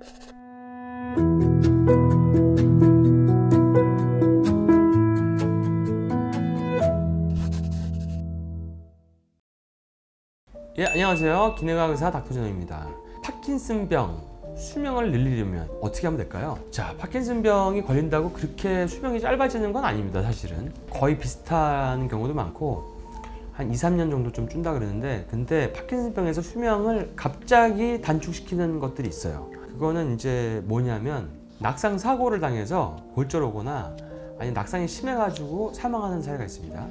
예, 안녕하세요. 기내과 의사 닥터전호입니다. 파킨슨병 수명을 늘리려면 어떻게 하면 될까요? 자, 파킨슨병이 걸린다고 그렇게 수명이 짧아지는 건 아닙니다, 사실은. 거의 비슷한 경우도 많고 한 2, 3년 정도 좀 준다 그러는데 근데 파킨슨병에서 수명을 갑자기 단축시키는 것들이 있어요. 그거는 이제 뭐냐면 낙상 사고를 당해서 골절 오거나 아니 낙상이 심해가지고 사망하는 사례가 있습니다.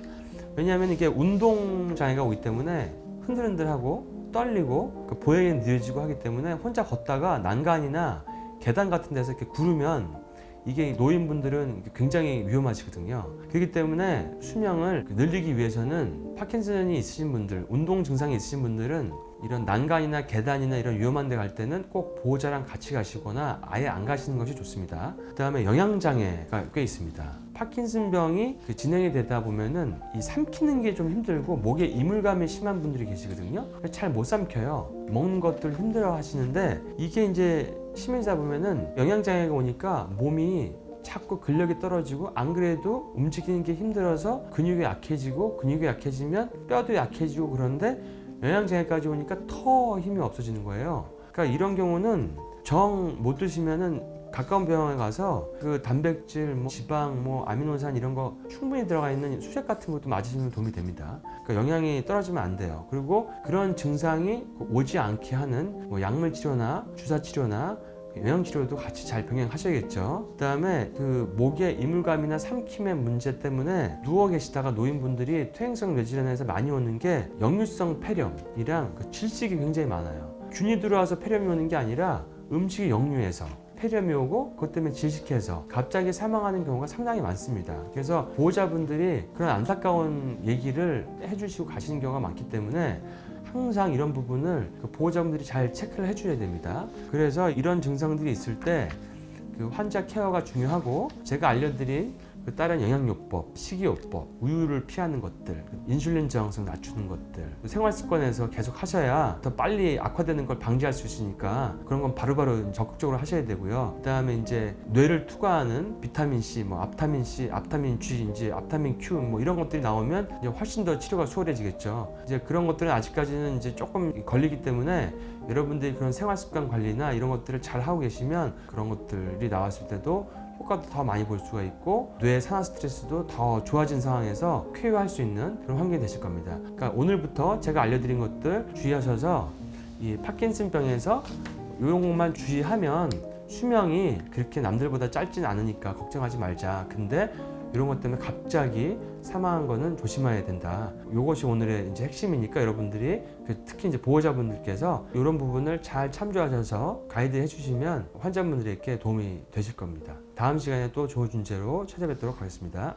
왜냐하면 이게 운동 장애가 오기 때문에 흔들흔들하고 떨리고 그 보행이 느려지고 하기 때문에 혼자 걷다가 난간이나 계단 같은 데서 이렇게 구르면 이게 노인분들은 굉장히 위험하시거든요. 그렇기 때문에 수명을 늘리기 위해서는 파킨슨이 있으신 분들, 운동 증상이 있으신 분들은 이런 난간이나 계단이나 이런 위험한 데 갈 때는 꼭 보호자랑 같이 가시거나 아예 안 가시는 것이 좋습니다. 그 다음에 영양장애가 꽤 있습니다. 파킨슨병이 그 진행이 되다 보면은 이 삼키는 게 좀 힘들고 목에 이물감이 심한 분들이 계시거든요. 잘 못 삼켜요. 먹는 것들 힘들어 하시는데 이게 이제 심해지다 보면은 영양장애가 오니까 몸이 자꾸 근력이 떨어지고 안 그래도 움직이는 게 힘들어서 근육이 약해지고 근육이 약해지면 뼈도 약해지고 그런데 영양장애까지 오니까 더 힘이 없어지는 거예요. 그러니까 이런 경우는 정 못 드시면은 가까운 병원에 가서 그 단백질, 뭐 지방, 뭐 아미노산 이런 거 충분히 들어가 있는 수액 같은 것도 맞으시면 도움이 됩니다. 그러니까 영양이 떨어지면 안 돼요. 그리고 그런 증상이 오지 않게 하는 뭐 약물 치료나 주사 치료나 영양 치료도 같이 잘 병행하셔야겠죠. 그다음에 그 목에 이물감이나 삼킴의 문제 때문에 누워 계시다가 노인분들이 퇴행성 뇌질환에서 많이 오는 게 역류성 폐렴이랑 그 질식이 굉장히 많아요. 균이 들어와서 폐렴이 오는 게 아니라 음식이 역류해서 폐렴이 오고 그것 때문에 질식해서 갑자기 사망하는 경우가 상당히 많습니다. 그래서 보호자분들이 그런 안타까운 얘기를 해주시고 가시는 경우가 많기 때문에 항상 이런 부분을 그 보호자분들이 잘 체크를 해줘야 됩니다. 그래서 이런 증상들이 있을 때 그 환자 케어가 중요하고 제가 알려드린 그 다른 영양요법, 식이요법, 우유를 피하는 것들, 인슐린 저항성 낮추는 것들, 생활 습관에서 계속 하셔야 더 빨리 악화되는 걸 방지할 수 있으니까 그런 건 바로바로 적극적으로 하셔야 되고요. 그다음에 이제 뇌를 투과하는 비타민 C, 뭐 앞타민 C, 앞타민 G, 이제 앞타민 Q 뭐 이런 것들이 나오면 이제 훨씬 더 치료가 수월해지겠죠. 이제 그런 것들은 아직까지는 이제 조금 걸리기 때문에 여러분들이 그런 생활 습관 관리나 이런 것들을 잘 하고 계시면 그런 것들이 나왔을 때도 효과도 더 많이 볼 수가 있고 뇌 산화 스트레스도 더 좋아진 상황에서 쾌유할 수 있는 그런 환경이 되실 겁니다. 그러니까 오늘부터 제가 알려드린 것들 주의하셔서 이 파킨슨병에서 것만 주의하면 수명이 그렇게 남들보다 짧진 않으니까 걱정하지 말자. 근데 이런 것 때문에 갑자기 사망한 거는 조심해야 된다. 이것이 오늘의 이제 핵심이니까 여러분들이 그 특히 이제 보호자분들께서 이런 부분을 잘 참조하셔서 가이드 해주시면 환자분들에게 도움이 되실 겁니다. 다음 시간에 또 좋은 주제로 찾아뵙도록 하겠습니다.